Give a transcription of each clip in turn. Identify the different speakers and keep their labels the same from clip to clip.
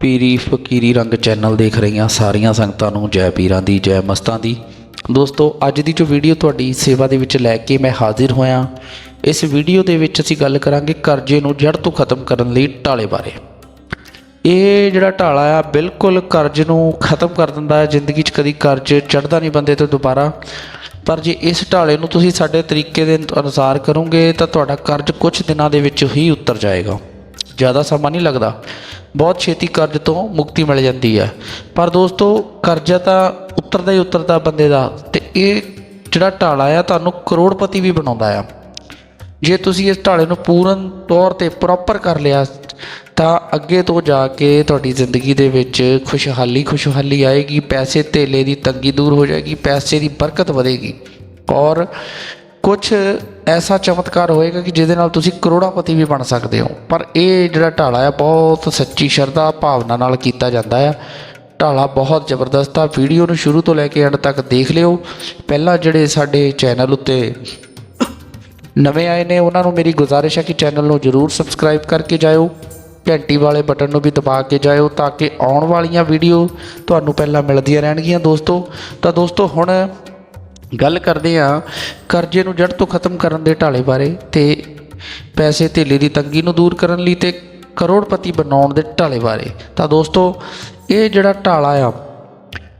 Speaker 1: ਪੀਰੀ ਫਕੀਰੀ ਰੰਗ ਚੈਨਲ ਦੇਖ ਰਹੀਆਂ ਸਾਰੀਆਂ ਸੰਗਤਾਂ ਨੂੰ ਜੈ ਪੀਰਾਂ ਦੀ, ਜੈ ਮਸਤਾਂ ਦੀ। ਦੋਸਤੋ, ਅੱਜ ਦੀ ਜੋ ਵੀਡੀਓ ਤੁਹਾਡੀ ਸੇਵਾ ਦੇ ਵਿੱਚ ਲੈ ਕੇ ਮੈਂ ਹਾਜ਼ਰ ਹੋਇਆ, ਇਸ ਵੀਡੀਓ ਦੇ ਵਿੱਚ ਅਸੀਂ ਗੱਲ ਕਰਾਂਗੇ ਕਰਜ਼ੇ ਨੂੰ ਜੜ ਤੋਂ ਖਤਮ ਕਰਨ ਲਈ ਟਾਲੇ ਬਾਰੇ। ਇਹ ਜਿਹੜਾ ਢਾਲਾ ਆ, ਬਿਲਕੁਲ ਕਰਜ਼ ਨੂੰ ਖਤਮ ਕਰ ਦਿੰਦਾ ਹੈ। ਜ਼ਿੰਦਗੀ 'ਚ ਕਦੀ ਕਰਜ਼ ਚੜਦਾ ਨਹੀਂ ਬੰਦੇ ਤੋਂ ਦੁਬਾਰਾ। ਪਰ ਜੇ ਇਸ ਢਾਲੇ ਨੂੰ ਤੁਸੀਂ ਸਾਡੇ ਤਰੀਕੇ ਦੇ ਅਨੁਸਾਰ ਕਰੋਗੇ, ਤਾਂ ਤੁਹਾਡਾ ਕਰਜ਼ ਕੁਝ ਦਿਨਾਂ ਦੇ ਵਿੱਚ ਹੀ ਉਤਰ ਜਾਏਗਾ। ਜ਼ਿਆਦਾ ਸਮਾਂ ਨਹੀਂ ਲੱਗਦਾ। ਬਹੁਤ ਛੇਤੀ ਕਰਜ਼ ਤੋਂ ਮੁਕਤੀ ਮਿਲ ਜਾਂਦੀ ਹੈ। ਪਰ ਦੋਸਤੋ, ਕਰਜ਼ਾ ਤਾਂ ਉਤਰਦਾ ਹੀ ਉਤਰਦਾ ਬੰਦੇ ਦਾ। ਤੇ ਇਹ ਜਿਹੜਾ ਢਾਲਾ ਆ, ਤੁਹਾਨੂੰ ਕਰੋੜਪਤੀ ਵੀ ਬਣਾਉਂਦਾ ਆ। ਜੇ ਤੁਸੀਂ ਇਸ ਢਾਲੇ ਨੂੰ ਪੂਰਨ ਤੌਰ ਤੇ ਪ੍ਰੋਪਰ ਕਰ ਲਿਆ ਤਾਂ ਅੱਗੇ ਤੋਂ ਜਾ ਕੇ ਤੁਹਾਡੀ ਜ਼ਿੰਦਗੀ ਦੇ ਵਿੱਚ ਖੁਸ਼ਹਾਲੀ ਖੁਸ਼ਹਾਲੀ ਆਏਗੀ, ਪੈਸੇ ਧੇਲੇ ਦੀ ਤੰਗੀ ਦੂਰ ਹੋ ਜਾਏਗੀ, ਪੈਸੇ ਦੀ ਬਰਕਤ ਵਧੇਗੀ। ਔਰ ਕੁਝ ਐਸਾ ਚਮਤਕਾਰ ਹੋਏਗਾ ਕਿ ਜਿਹਦੇ ਨਾਲ ਤੁਸੀਂ ਕਰੋੜਾਪਤੀ ਵੀ ਬਣ ਸਕਦੇ ਹੋ। ਪਰ ਇਹ ਜਿਹੜਾ ਢਾਲਾ ਹੈ ਬਹੁਤ ਸੱਚੀ ਸ਼ਰਧਾ ਭਾਵਨਾ ਨਾਲ ਕੀਤਾ ਜਾਂਦਾ ਹੈ ਢਾਲਾ ਬਹੁਤ ਜ਼ਬਰਦਸਤ ਆ। ਵੀਡੀਓ ਨੂੰ ਸ਼ੁਰੂ ਤੋਂ ਲੈ ਕੇ ਐਂਡ ਤੱਕ ਦੇਖ ਲਿਓ। ਪਹਿਲਾਂ ਜਿਹੜੇ ਸਾਡੇ ਚੈਨਲ ਉੱਤੇ ਨਵੇਂ ਆਏ ਨੇ, ਉਹਨਾਂ ਨੂੰ ਮੇਰੀ ਗੁਜ਼ਾਰਿਸ਼ ਹੈ ਕਿ ਚੈਨਲ ਨੂੰ ਜਰੂਰ ਸਬਸਕ੍ਰਾਈਬ ਕਰਕੇ ਜਾਇਓ। ਘੰਟੀ ਵਾਲੇ ਬਟਨ ਨੂੰ ਵੀ ਦਬਾ ਕੇ ਜਾਇਓ ਤਾਂ ਕਿ ਆਉਣ ਵਾਲੀਆਂ ਵੀਡੀਓ ਤੁਹਾਨੂੰ ਪਹਿਲਾਂ ਮਿਲਦੀਆਂ ਰਹਿਣਗੀਆਂ ਦੋਸਤੋ। ਤਾਂ ਦੋਸਤੋ, ਹੁਣ ਗੱਲ ਕਰਦੇ ਆ ਕਰਜ਼ੇ ਨੂੰ ਜੜ ਤੋਂ ਖਤਮ ਕਰਨ ਦੇ ਢਾਲੇ ਬਾਰੇ ਤੇ ਪੈਸੇ ਧੇਲੇ ਦੀ ਤੰਗੀ ਨੂੰ ਦੂਰ ਕਰਨ ਲਈ ਤੇ ਕਰੋੜਪਤੀ ਬਣਾਉਣ ਦੇ ਢਾਲੇ ਬਾਰੇ। ਤਾਂ ਦੋਸਤੋ, ਇਹ ਜਿਹੜਾ ਢਾਲਾ ਆ,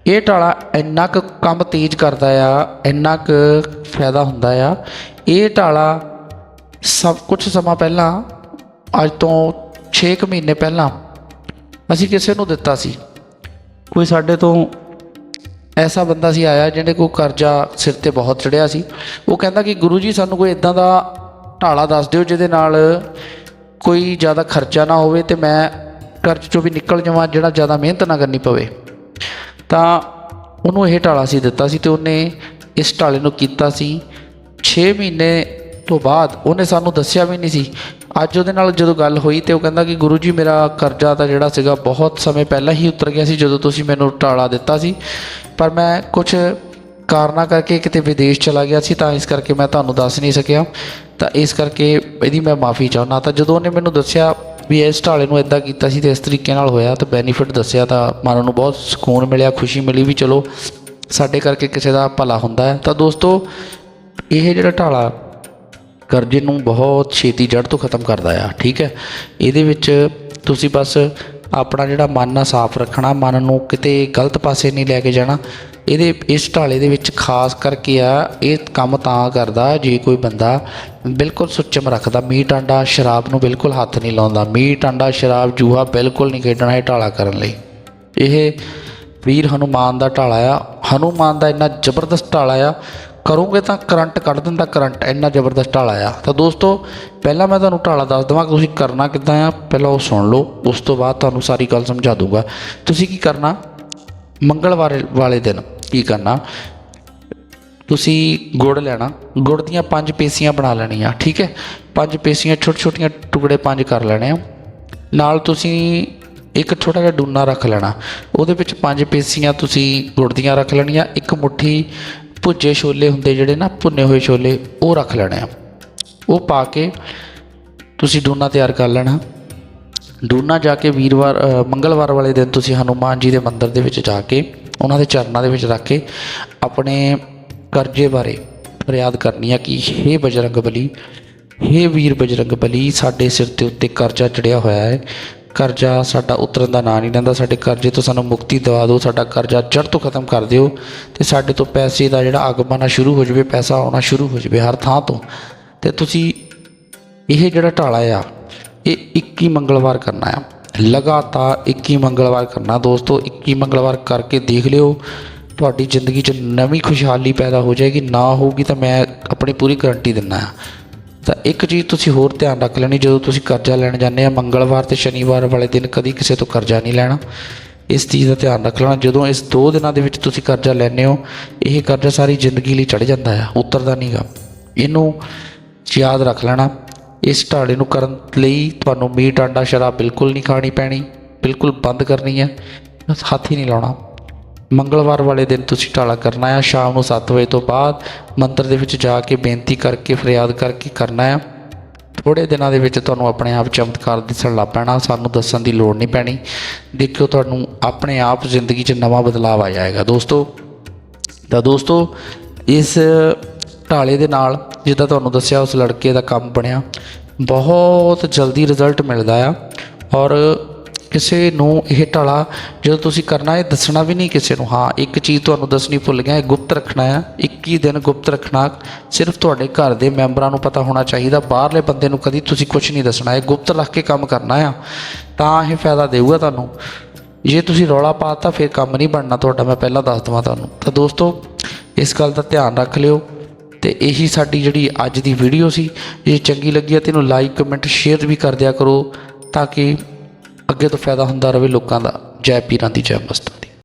Speaker 1: ਇਹ ਢਾਲਾ ਇੰਨਾ ਕੁ ਕੰਮ ਤੇਜ਼ ਕਰਦਾ ਆ, ਇੰਨਾ ਕੁ ਫਾਇਦਾ ਹੁੰਦਾ ਆ। ਇਹ ਢਾਲਾ ਸਭ ਕੁਝ ਸਮਾਂ ਪਹਿਲਾਂ ਅੱਜ ਤੋਂ 6 ਕੁ ਮਹੀਨੇ ਪਹਿਲਾਂ ਅਸੀਂ ਕਿਸੇ ਨੂੰ ਦਿੱਤਾ ਸੀ। ਕੋਈ ਸਾਡੇ ਤੋਂ ਐਸਾ ਬੰਦਾ ਸੀ ਆਇਆ ਜਿਹਨੇ ਕੋਈ ਕਰਜ਼ਾ ਸਿਰ ਤੇ ਬਹੁਤ ਚੜਿਆ ਸੀ। ਉਹ ਕਹਿੰਦਾ ਕਿ ਗੁਰੂ ਜੀ, ਸਾਨੂੰ ਕੋਈ ਇਦਾਂ ਦਾ ਢਾਲਾ ਦੱਸ ਦਿਓ ਜਿਹਦੇ ਨਾਲ ਕੋਈ ਜ਼ਿਆਦਾ ਖਰਚਾ ਨਾ ਹੋਵੇ ਤੇ ਮੈਂ ਕਰਜ਼ ਚੋਂ ਵੀ ਨਿਕਲ ਜਾਵਾਂ, ਜਿਹੜਾ ਜ਼ਿਆਦਾ ਮਿਹਨਤ ਨਾ ਕਰਨੀ ਪਵੇ। ਤਾਂ ਉਹਨੂੰ ਇਹ ਢਾਲਾ ਸੀ ਦਿੱਤਾ ਸੀ ਤੇ ਉਹਨੇ ਇਸ ਢਾਲੇ ਨੂੰ ਕੀਤਾ ਸੀ। 6 ਮਹੀਨੇ ਤੋਂ ਬਾਅਦ ਉਹਨੇ ਸਾਨੂੰ ਦੱਸਿਆ ਵੀ ਨਹੀਂ ਸੀ ਅੱਜ ਉਹਦੇ ਨਾਲ ਜਦੋਂ ਗੱਲ ਹੋਈ ਤੇ ਉਹ ਕਹਿੰਦਾ ਕਿ ਗੁਰੂ ਜੀ, ਮੇਰਾ ਕਰਜ਼ਾ ਤਾਂ ਜਿਹੜਾ ਸੀਗਾ ਬਹੁਤ ਸਮੇਂ ਪਹਿਲਾਂ ਹੀ ਉਤਰ ਗਿਆ ਸੀ, ਜਦੋਂ ਤੁਸੀਂ ਮੈਨੂੰ ਟਾਲਾ ਦਿੱਤਾ ਸੀ। ਪਰ ਮੈਂ ਕੁਝ ਕਾਰਨਾਂ ਕਰਕੇ ਕਿਤੇ ਵਿਦੇਸ਼ ਚਲਾ ਗਿਆ ਸੀ, ਤਾਂ ਇਸ ਕਰਕੇ ਮੈਂ ਤੁਹਾਨੂੰ ਦੱਸ ਨਹੀਂ ਸਕਿਆ। ਤਾਂ ਇਸ ਕਰਕੇ ਇਹਦੀ ਮੈਂ ਮਾਫੀ ਚਾਹੁੰਦਾ। ਤਾਂ ਜਦੋਂ ਉਹਨੇ ਮੈਨੂੰ ਦੱਸਿਆ ਵੀ ਇਸ ਢਾਲੇ ਨੂੰ ਇਦਾਂ ਕੀਤਾ ਸੀ ਤੇ ਇਸ ਤਰੀਕੇ ਨਾਲ ਹੋਇਆ, ਤਾਂ ਬੈਨੀਫਿਟ ਦੱਸਿਆ ਤਾਂ ਮਨ ਨੂੰ ਬਹੁਤ ਸਕੂਨ ਮਿਲਿਆ, ਖੁਸ਼ੀ ਮਿਲੀ ਵੀ ਚਲੋ ਸਾਡੇ ਕਰਕੇ ਕਿਸੇ ਦਾ ਭਲਾ ਹੁੰਦਾ ਹੈ। ਤਾਂ ਦੋਸਤੋ, ਇਹ ਜਿਹੜਾ ਢਾਲਾ ਕਰਜ਼ੇ ਨੂੰ ਬਹੁਤ ਛੇਤੀ ਜੜ ਤੋਂ ਖਤਮ ਕਰਦਾ ਆ, ਠੀਕ ਹੈ? ਇਹਦੇ ਵਿੱਚ ਤੁਸੀਂ ਬਸ ਆਪਣਾ ਜਿਹੜਾ ਮਨ ਆ ਸਾਫ਼ ਰੱਖਣਾ, ਮਨ ਨੂੰ ਕਿਤੇ ਗਲਤ ਪਾਸੇ ਨਹੀਂ ਲੈ ਕੇ ਜਾਣਾ। ਇਹਦੇ, ਇਸ ਢਾਲੇ ਦੇ ਵਿੱਚ ਖਾਸ ਕਰਕੇ ਆ, ਇਹ ਕੰਮ ਤਾਂ ਕਰਦਾ ਜੇ ਕੋਈ ਬੰਦਾ ਬਿਲਕੁਲ ਸੁੱਚਮ ਰੱਖਦਾ ਮੀਟ ਆਂਡਾ ਸ਼ਰਾਬ ਨੂੰ ਬਿਲਕੁਲ ਹੱਥ ਨਹੀਂ ਲਾਉਂਦਾ। ਮੀਟ ਆਂਡਾ ਸ਼ਰਾਬ ਜੂਹਾ ਬਿਲਕੁਲ ਨਹੀਂ ਖੇਡਣਾ ਇਹ ਢਾਲਾ ਕਰਨ ਲਈ। ਇਹ ਵੀਰ ਹਨੂਮਾਨ ਦਾ ਢਾਲਾ ਆ। ਹਨੂਮਾਨ ਦਾ ਇੰਨਾ ਜ਼ਬਰਦਸਤ ਢਾਲਾ ਆ ਕਰੋਗੇ ਤਾਂ ਕਰੰਟ ਕੱਢ ਦਿੰਦਾ, ਕਰੰਟ ਇੰਨਾ ਜ਼ਬਰਦਸਤ ਢਾਲਾ ਆ ਤਾਂ ਦੋਸਤੋ, ਪਹਿਲਾਂ ਮੈਂ ਤੁਹਾਨੂੰ ਢਾਲਾ ਦੱਸ ਦਵਾਂ ਕਿ ਤੁਸੀਂ ਕਰਨਾ ਕਿੱਦਾਂ ਆ। ਪਹਿਲਾਂ ਉਹ ਸੁਣ ਲਓ, ਉਸ ਤੋਂ ਬਾਅਦ ਤੁਹਾਨੂੰ ਸਾਰੀ ਗੱਲ ਸਮਝਾ ਦੂੰਗਾ। ਤੁਸੀਂ ਕੀ ਕਰਨਾ? ਮੰਗਲਵਾਰ ਵਾਲੇ ਦਿਨ ਕੀ ਕਰਨਾ? ਤੁਸੀਂ ਗੁੜ ਲੈਣਾ। ਗੁੜ ਦੀਆਂ ਪੰਜ ਪੇਸੀਆਂ ਬਣਾ ਲੈਣੀਆਂ, ਠੀਕ ਹੈ? ਪੰਜ ਪੇਸੀਆਂ ਛੋਟੇ ਛੋਟੀਆਂ ਟੁਕੜੇ ਪੰਜ ਕਰ ਲੈਣੇ ਆ। ਨਾਲ ਤੁਸੀਂ ਇੱਕ ਛੋਟਾ ਜਿਹਾ ਡੂਨਾ ਰੱਖ ਲੈਣਾ। ਉਹਦੇ ਵਿੱਚ ਪੰਜ ਪੇਸੀਆਂ ਤੁਸੀਂ ਗੁੜ ਦੀਆਂ ਰੱਖ ਲੈਣੀਆਂ, ਇੱਕ ਮੁੱਠੀ ਭੁੱਜੇ ਛੋਲੇ ਹੁੰਦੇ ਜਿਹੜੇ ਨਾ ਭੁੰਨੇ ਹੋਏ ਛੋਲੇ, ਉਹ ਰੱਖ ਲੈਣੇ ਆ। ਉਹ ਪਾ ਕੇ ਤੁਸੀਂ ਡੂਨਾ ਤਿਆਰ ਕਰ ਲੈਣਾ। ਡੂਨਾ ਜਾ ਕੇ ਵੀਰਵਾਰ ਮੰਗਲਵਾਰ ਵਾਲੇ ਦਿਨ ਤੁਸੀਂ ਹਨੂਮਾਨ ਜੀ ਦੇ ਮੰਦਿਰ ਦੇ ਵਿੱਚ ਜਾ ਕੇ, ਉਹਨਾਂ ਦੇ ਚਰਨਾਂ ਦੇ ਵਿੱਚ ਰੱਖ ਕੇ ਆਪਣੇ ਕਰਜ਼ੇ ਬਾਰੇ ਫਰਿਆਦ ਕਰਨੀ ਆ ਕਿ हे ਬਜਰੰਗ ਬਲੀ हे ਵੀਰ ਬਜਰੰਗ ਬਲੀ, ਸਾਡੇ ਸਿਰ ਦੇ ਉੱਤੇ ਕਰਜ਼ਾ ਚੜਿਆ ਹੋਇਆ ਹੈ। ਕਰਜ਼ਾ ਸਾਡਾ ਉਤਰਨ ਦਾ ਨਾਂ ਨਹੀਂ ਲੈਂਦਾ, ਸਾਡੇ ਕਰਜ਼ੇ ਤੋਂ ਸਾਨੂੰ ਮੁਕਤੀ ਦਿਵਾ ਦਿਓ, ਸਾਡਾ ਕਰਜ਼ਾ ਜੜ ਤੋਂ ਖਤਮ ਕਰ ਦਿਓ ਤੇ ਸਾਡੇ ਤੋਂ ਪੈਸੇ ਦਾ ਜਿਹੜਾ ਆਗਮਨ ਸ਼ੁਰੂ ਹੋ ਜਾਵੇ, ਪੈਸਾ ਆਉਣਾ ਸ਼ੁਰੂ ਹੋ ਜਾਵੇ ਹਰ ਥਾਂ ਤੋਂ। ਤੇ ਤੁਸੀਂ ਇਹ ਜਿਹੜਾ ਢਾਲਾ ਆ, ਇਹ 21 ਮੰਗਲਵਾਰ ਕਰਨਾ ਆ। ਲਗਾਤਾਰ 21 ਮੰਗਲਵਾਰ ਕਰਨਾ ਦੋਸਤੋ 21 ਮੰਗਲਵਾਰ ਕਰਕੇ ਦੇਖ ਲਿਓ, ਤੁਹਾਡੀ ਜ਼ਿੰਦਗੀ 'ਚ ਨਵੀਂ ਖੁਸ਼ਹਾਲੀ ਪੈਦਾ ਹੋ ਜਾਏਗੀ, ਨਾ ਹੋਊਗੀ ਤਾਂ ਮੈਂ ਆਪਣੀ ਪੂਰੀ ਗਾਰੰਟੀ ਦਿੰਦਾ ਹਾਂ ਤਾਂ ਇੱਕ ਚੀਜ਼ ਤੁਸੀਂ ਹੋਰ ਧਿਆਨ ਰੱਖ ਲੈਣੀ, ਜਦੋਂ ਤੁਸੀਂ ਕਰਜ਼ਾ ਲੈਣ ਜਾਂਦੇ ਆ, ਮੰਗਲਵਾਰ ਤੇ ਸ਼ਨੀਵਾਰ ਵਾਲੇ ਦਿਨ ਕਦੀ ਕਿਸੇ ਤੋਂ ਕਰਜ਼ਾ ਨਹੀਂ ਲੈਣਾ। ਇਸ ਚੀਜ਼ ਦਾ ਧਿਆਨ ਰੱਖ ਲੈਣਾ, ਜਦੋਂ ਇਸ ਦੋ ਦਿਨਾਂ ਦੇ ਵਿੱਚ ਤੁਸੀਂ ਕਰਜ਼ਾ ਲੈਂਦੇ ਹੋ, ਇਹ ਕਰਜ਼ਾ ਸਾਰੀ ਜ਼ਿੰਦਗੀ ਲਈ ਚੜ ਜਾਂਦਾ ਆ, ਉਤਰਦਾ ਨਹੀਂਗਾ ਇਹਨੂੰ ਯਾਦ ਰੱਖ ਲੈਣਾ, ਇਸ ਢਾਲੇ ਨੂੰ ਕਰਨ ਲਈ ਤੁਹਾਨੂੰ ਮੀਟ, ਆਂਡਾ, ਸ਼ਰਾਬ ਬਿਲਕੁਲ ਨਹੀਂ ਖਾਣੀ ਪੈਣੀ, ਬਿਲਕੁਲ ਬੰਦ ਕਰਨੀ ਹੈ ਹੱਥ ਹੀ ਨਹੀਂ ਲਾਉਣਾ। ਮੰਗਲਵਾਰ ਵਾਲੇ ਦਿਨ ਤੁਸੀਂ ਢਾਲਾ ਕਰਨਾ ਹੈ। ਸ਼ਾਮ ਨੂੰ 7 ਵਜੇ ਤੋਂ ਬਾਅਦ ਮੰਦਰ ਦੇ ਵਿੱਚ ਜਾ ਕੇ ਬੇਨਤੀ ਕਰਕੇ, ਫਰਿਆਦ ਕਰਕੇ ਕਰਨਾ ਹੈ। ਥੋੜੇ ਦਿਨਾਂ ਦੇ ਵਿੱਚ ਤੁਹਾਨੂੰ ਆਪਣੇ ਆਪ ਚਮਤਕਾਰ ਦਿਸਣ ਲੱਗ ਪੈਣਾ। ਸਾਨੂੰ ਦੱਸਣ ਦੀ ਲੋੜ ਨਹੀਂ ਪੈਣੀ। ਦੇਖਿਓ, ਤੁਹਾਨੂੰ ਆਪਣੇ ਆਪ ਜ਼ਿੰਦਗੀ 'ਚ ਨਵਾਂ ਬਦਲਾਅ ਆ ਜਾਏਗਾ। ਦੋਸਤੋ, ਤਾਂ ਦੋਸਤੋ, ਇਸ ਢਾਲੇ ਦੇ ਨਾਲ ਜਿੱਦਾਂ ਤੁਹਾਨੂੰ ਦੱਸਿਆ, ਉਸ ਲੜਕੇ ਦਾ ਕੰਮ ਬਣਿਆ। ਬਹੁਤ ਜਲਦੀ ਰਿਜ਼ਲਟ ਮਿਲਦਾ ਆ। ਔਰ ਕਿਸੇ ਨੂੰ ਇਹ ਢਾਲਾ ਜਦੋਂ ਤੁਸੀਂ ਕਰਨਾ, ਇਹ ਦੱਸਣਾ ਵੀ ਨਹੀਂ ਕਿਸੇ ਨੂੰ। ਹਾਂ, ਇੱਕ ਚੀਜ਼ ਤੁਹਾਨੂੰ ਦੱਸਣੀ ਭੁੱਲ ਗਿਆ, ਇਹ ਗੁਪਤ ਰੱਖਣਾ ਆ 21 ਦਿਨ ਗੁਪਤ ਰੱਖਣਾ, ਸਿਰਫ ਤੁਹਾਡੇ ਘਰ ਦੇ ਮੈਂਬਰਾਂ ਨੂੰ ਪਤਾ ਹੋਣਾ ਚਾਹੀਦਾ। ਬਾਹਰਲੇ ਬੰਦੇ ਨੂੰ ਕਦੀ ਤੁਸੀਂ ਕੁਝ ਨਹੀਂ ਦੱਸਣਾ। ਇਹ ਗੁਪਤ ਰੱਖ ਕੇ ਕੰਮ ਕਰਨਾ ਆ, ਤਾਂ ਇਹ ਫਾਇਦਾ ਦੇਊਗਾ ਤੁਹਾਨੂੰ। ਜੇ ਤੁਸੀਂ ਰੌਲਾ ਪਾਤਾ ਫਿਰ ਕੰਮ ਨਹੀਂ ਬਣਨਾ ਤੁਹਾਡਾ, ਮੈਂ ਪਹਿਲਾਂ ਦੱਸ ਦਵਾਂ ਤੁਹਾਨੂੰ। ਤਾਂ ਦੋਸਤੋ, ਇਸ ਗੱਲ ਦਾ ਧਿਆਨ ਰੱਖ ਲਿਓ। ਤੇ ਇਹੀ ਸਾਡੀ ਜਿਹੜੀ ਅੱਜ ਦੀ ਵੀਡੀਓ ਸੀ, ਜੇ ਚੰਗੀ ਲੱਗੀ ਹੈ, ਤੇ ਇਹਨੂੰ ਲਾਈਕ ਕਮੈਂਟ ਸ਼ੇਅਰ ਵੀ ਕਰ ਦਿਆ ਕਰੋ, ਤਾਂ ਕਿ ਅੱਗੇ ਤੋਂ ਫਾਇਦਾ ਹੁੰਦਾ ਰਹੇ ਲੋਕਾਂ ਦਾ ਜੈ ਪੀਰਾਂ ਦੀ ਜੈ ਮਸਤ